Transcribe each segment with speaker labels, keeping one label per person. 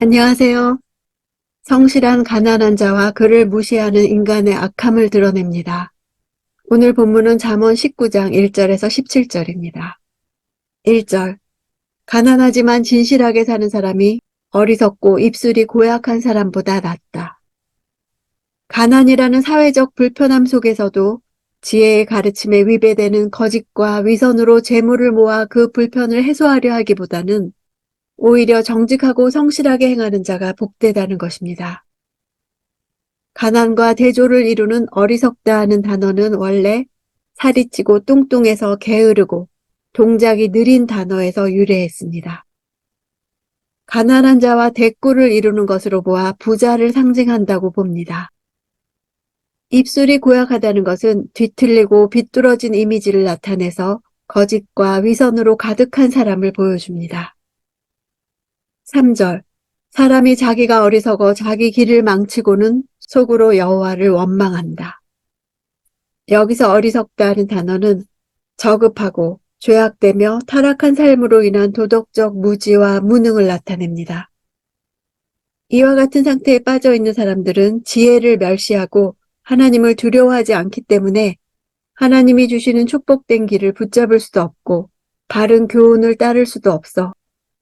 Speaker 1: 안녕하세요. 성실한 가난한 자와 그를 무시하는 인간의 악함을 드러냅니다. 오늘 본문은 잠언 19장 1절에서 17절입니다. 1절 가난하지만 진실하게 사는 사람이 어리석고 입술이 고약한 사람보다 낫다. 가난이라는 사회적 불편함 속에서도 지혜의 가르침에 위배되는 거짓과 위선으로 재물을 모아 그 불편을 해소하려 하기보다는 오히려 정직하고 성실하게 행하는 자가 복되다는 것입니다. 가난과 대조를 이루는 어리석다 하는 단어는 원래 살이 찌고 뚱뚱해서 게으르고 동작이 느린 단어에서 유래했습니다. 가난한 자와 대꾸를 이루는 것으로 보아 부자를 상징한다고 봅니다. 입술이 고약하다는 것은 뒤틀리고 비뚤어진 이미지를 나타내서 거짓과 위선으로 가득한 사람을 보여줍니다. 3절 사람이 자기가 어리석어 자기 길을 망치고는 속으로 여호와를 원망한다. 여기서 어리석다는 단어는 저급하고 죄악되며 타락한 삶으로 인한 도덕적 무지와 무능을 나타냅니다. 이와 같은 상태에 빠져 있는 사람들은 지혜를 멸시하고 하나님을 두려워하지 않기 때문에 하나님이 주시는 축복된 길을 붙잡을 수도 없고 바른 교훈을 따를 수도 없어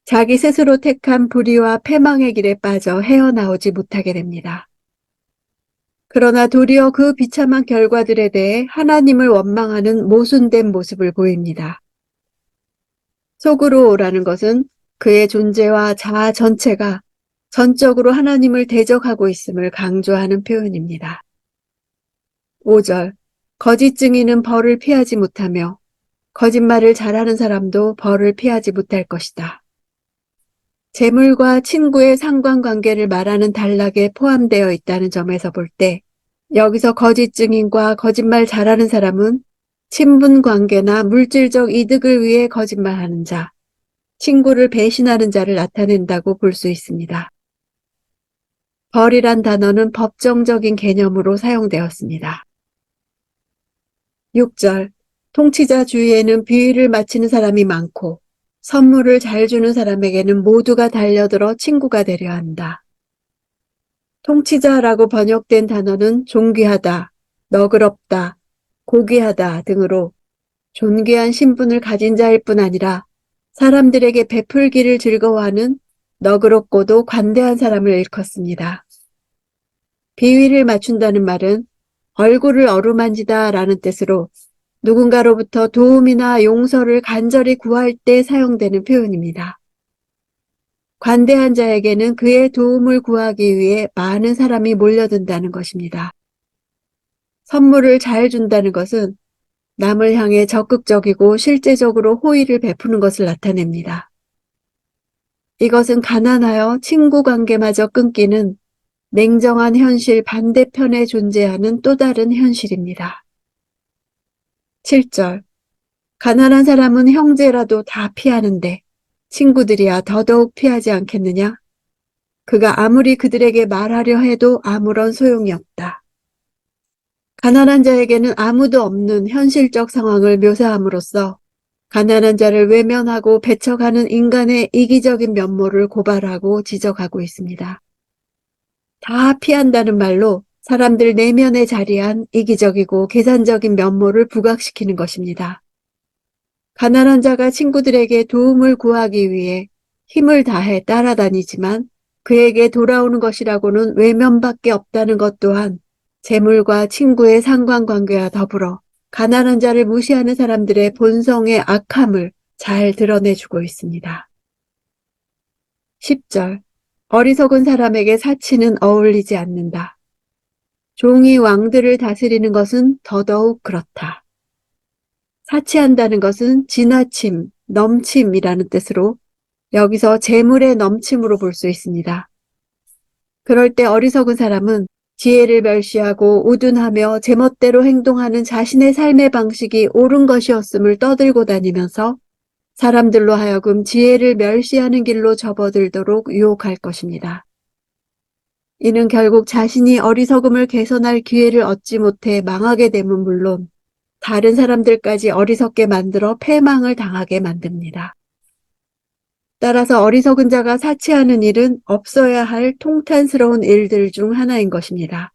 Speaker 1: 자기 스스로 택한 불의와 패망의 길에 빠져 헤어나오지 못하게 됩니다. 그러나 도리어 그 비참한 결과들에 대해 하나님을 원망하는 모순된 모습을 보입니다. 속으로라는 것은 그의 존재와 자아 전체가 전적으로 하나님을 대적하고 있음을 강조하는 표현입니다. 5절 거짓 증인은 벌을 피하지 못하며 거짓말을 잘하는 사람도 벌을 피하지 못할 것이다. 재물과 친구의 상관관계를 말하는 단락에 포함되어 있다는 점에서 볼 때 여기서 거짓 증인과 거짓말 잘하는 사람은 친분 관계나 물질적 이득을 위해 거짓말하는 자, 친구를 배신하는 자를 나타낸다고 볼 수 있습니다. 벌이란 단어는 법정적인 개념으로 사용되었습니다. 6절 통치자 주위에는 비위를 맞히는 사람이 많고 선물을 잘 주는 사람에게는 모두가 달려들어 친구가 되려 한다. 통치자라고 번역된 단어는 존귀하다, 너그럽다, 고귀하다 등으로 존귀한 신분을 가진 자일 뿐 아니라 사람들에게 베풀기를 즐거워하는 너그럽고도 관대한 사람을 일컫습니다. 비위를 맞춘다는 말은 얼굴을 어루만지다 라는 뜻으로 누군가로부터 도움이나 용서를 간절히 구할 때 사용되는 표현입니다. 관대한 자에게는 그의 도움을 구하기 위해 많은 사람이 몰려든다는 것입니다. 선물을 잘 준다는 것은 남을 향해 적극적이고 실제적으로 호의를 베푸는 것을 나타냅니다. 이것은 가난하여 친구 관계마저 끊기는 냉정한 현실 반대편에 존재하는 또 다른 현실입니다. 7절 가난한 사람은 형제라도 다 피하는데 친구들이야 더더욱 피하지 않겠느냐? 그가 아무리 그들에게 말하려 해도 아무런 소용이 없다. 가난한 자에게는 아무도 없는 현실적 상황을 묘사함으로써 가난한 자를 외면하고 배척하는 인간의 이기적인 면모를 고발하고 지적하고 있습니다. 다 피한다는 말로 사람들 내면에 자리한 이기적이고 계산적인 면모를 부각시키는 것입니다. 가난한 자가 친구들에게 도움을 구하기 위해 힘을 다해 따라다니지만 그에게 돌아오는 것이라고는 외면밖에 없다는 것 또한 재물과 친구의 상관관계와 더불어 가난한 자를 무시하는 사람들의 본성의 악함을 잘 드러내주고 있습니다. 10절 어리석은 사람에게 사치는 어울리지 않는다. 종이 왕들을 다스리는 것은 더더욱 그렇다. 사치한다는 것은 지나침, 넘침이라는 뜻으로 여기서 재물의 넘침으로 볼 수 있습니다. 그럴 때 어리석은 사람은 지혜를 멸시하고 우둔하며 제멋대로 행동하는 자신의 삶의 방식이 옳은 것이었음을 떠들고 다니면서 사람들로 하여금 지혜를 멸시하는 길로 접어들도록 유혹할 것입니다. 이는 결국 자신이 어리석음을 개선할 기회를 얻지 못해 망하게 되면 물론 다른 사람들까지 어리석게 만들어 패망을 당하게 만듭니다. 따라서 어리석은 자가 사치하는 일은 없어야 할 통탄스러운 일들 중 하나인 것입니다.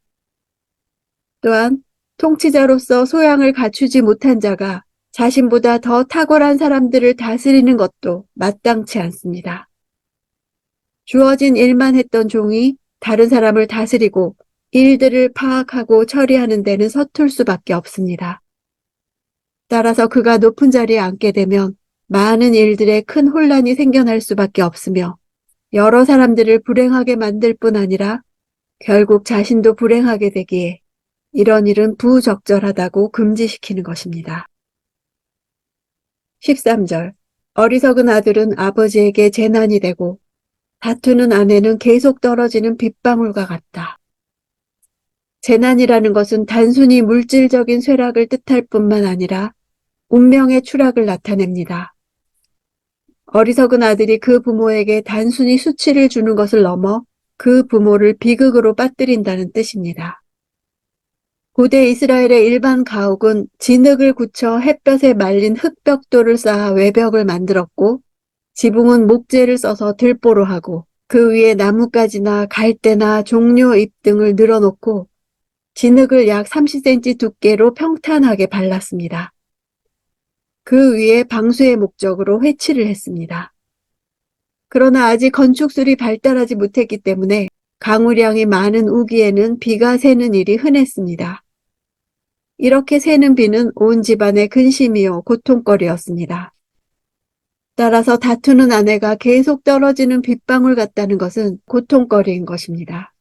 Speaker 1: 또한 통치자로서 소양을 갖추지 못한 자가 자신보다 더 탁월한 사람들을 다스리는 것도 마땅치 않습니다. 주어진 일만 했던 종이 다른 사람을 다스리고 일들을 파악하고 처리하는 데는 서툴 수밖에 없습니다. 따라서 그가 높은 자리에 앉게 되면 많은 일들에 큰 혼란이 생겨날 수밖에 없으며 여러 사람들을 불행하게 만들 뿐 아니라 결국 자신도 불행하게 되기에 이런 일은 부적절하다고 금지시키는 것입니다. 13절 어리석은 아들은 아버지에게 재난이 되고 다투는 아내는 계속 떨어지는 빗방울과 같다. 재난이라는 것은 단순히 물질적인 쇠락을 뜻할 뿐만 아니라 운명의 추락을 나타냅니다. 어리석은 아들이 그 부모에게 단순히 수치를 주는 것을 넘어 그 부모를 비극으로 빠뜨린다는 뜻입니다. 고대 이스라엘의 일반 가옥은 진흙을 굳혀 햇볕에 말린 흙벽돌을 쌓아 외벽을 만들었고 지붕은 목재를 써서 들보로 하고 그 위에 나뭇가지나 갈대나 종려 잎 등을 늘어놓고 진흙을 약 30cm 두께로 평탄하게 발랐습니다. 그 위에 방수의 목적으로 회치를 했습니다. 그러나 아직 건축술이 발달하지 못했기 때문에 강우량이 많은 우기에는 비가 새는 일이 흔했습니다. 이렇게 새는 비는 온 집안의 근심이요 고통거리였습니다. 따라서 다투는 아내가 계속 떨어지는 빗방울 같다는 것은 고통거리인 것입니다.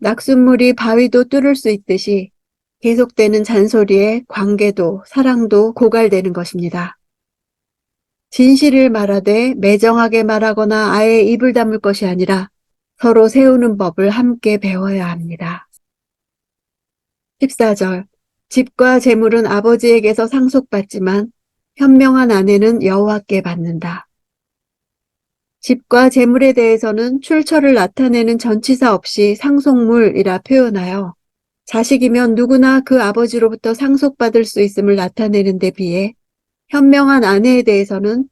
Speaker 1: 낙숫물이 바위도 뚫을 수 있듯이 계속되는 잔소리에 관계도 사랑도 고갈되는 것입니다. 진실을 말하되 매정하게 말하거나 아예 입을 다물 것이 아니라 서로 세우는 법을 함께 배워야 합니다. 14절 집과 재물은 아버지에게서 상속받지만 현명한 아내는 여호와께 받는다. 집과 재물에 대해서는 출처를 나타내는 전치사 없이 상속물이라 표현하여 자식이면 누구나 그 아버지로부터 상속받을 수 있음을 나타내는 데 비해 현명한 아내에 대해서는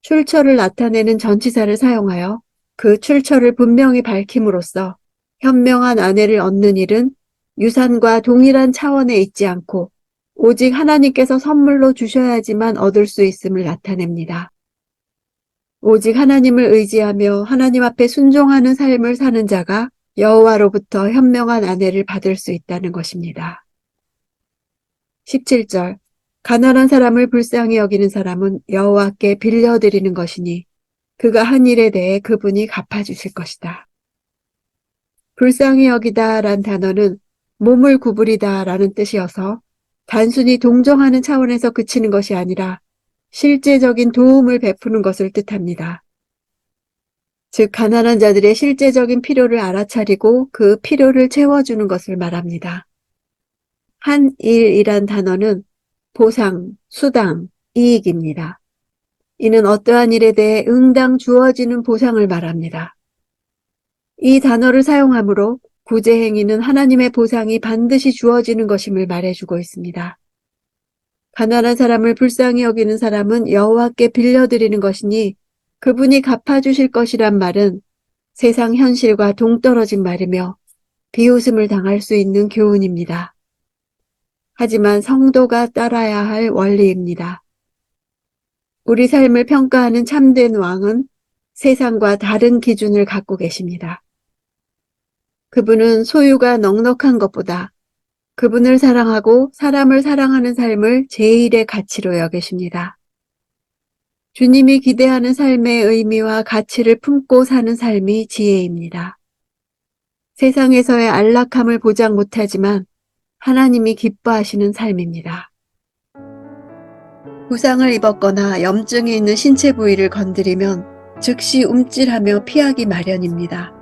Speaker 1: 출처를 나타내는 전치사를 사용하여 그 출처를 분명히 밝힘으로써 현명한 아내를 얻는 일은 유산과 동일한 차원에 있지 않고 오직 하나님께서 선물로 주셔야지만 얻을 수 있음을 나타냅니다. 오직 하나님을 의지하며 하나님 앞에 순종하는 삶을 사는 자가 여호와로부터 현명한 아내를 받을 수 있다는 것입니다. 17절 가난한 사람을 불쌍히 여기는 사람은 여호와께 빌려드리는 것이니 그가 한 일에 대해 그분이 갚아주실 것이다. 불쌍히 여기다 란 단어는 몸을 구부리다 라는 뜻이어서 단순히 동정하는 차원에서 그치는 것이 아니라 실제적인 도움을 베푸는 것을 뜻합니다. 즉, 가난한 자들의 실제적인 필요를 알아차리고 그 필요를 채워주는 것을 말합니다. 한 일이란 단어는 보상, 수당, 이익입니다. 이는 어떠한 일에 대해 응당 주어지는 보상을 말합니다. 이 단어를 사용하므로 구제 행위는 하나님의 보상이 반드시 주어지는 것임을 말해주고 있습니다. 가난한 사람을 불쌍히 여기는 사람은 여호와께 빌려드리는 것이니 그분이 갚아주실 것이란 말은 세상 현실과 동떨어진 말이며 비웃음을 당할 수 있는 교훈입니다. 하지만 성도가 따라야 할 원리입니다. 우리 삶을 평가하는 참된 왕은 세상과 다른 기준을 갖고 계십니다. 그분은 소유가 넉넉한 것보다 그분을 사랑하고 사람을 사랑하는 삶을 제일의 가치로 여기십니다. 주님이 기대하는 삶의 의미와 가치를 품고 사는 삶이 지혜입니다. 세상에서의 안락함을 보장 못하지만 하나님이 기뻐하시는 삶입니다. 부상을 입었거나 염증이 있는 신체 부위를 건드리면 즉시 움찔하며 피하기 마련입니다.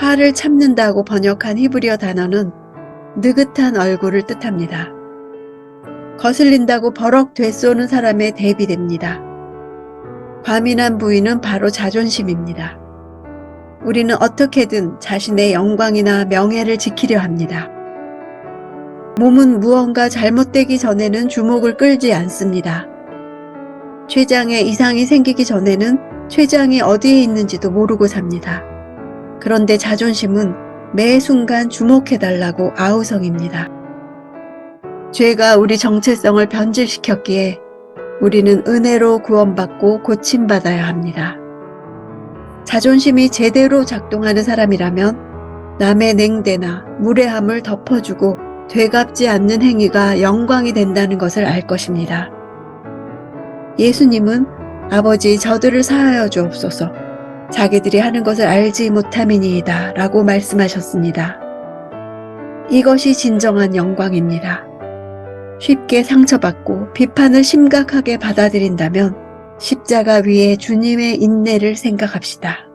Speaker 1: 화를 참는다고 번역한 히브리어 단어는 느긋한 얼굴을 뜻합니다. 거슬린다고 버럭 되쏘는 사람에 대비됩니다. 과민한 부위는 바로 자존심입니다. 우리는 어떻게든 자신의 영광이나 명예를 지키려 합니다. 몸은 무언가 잘못되기 전에는 주목을 끌지 않습니다. 췌장에 이상이 생기기 전에는 췌장이 어디에 있는지도 모르고 삽니다. 그런데 자존심은 매 순간 주목해달라고 아우성입니다. 죄가 우리 정체성을 변질시켰기에 우리는 은혜로 구원받고 고침받아야 합니다. 자존심이 제대로 작동하는 사람이라면 남의 냉대나 무례함을 덮어주고 되갚지 않는 행위가 영광이 된다는 것을 알 것입니다. 예수님은 아버지 저들을 사하여 주옵소서 자기들이 하는 것을 알지 못함이니이다 라고 말씀하셨습니다. 이것이 진정한 영광입니다. 쉽게 상처받고 비판을 심각하게 받아들인다면 십자가 위에 주님의 인내를 생각합시다.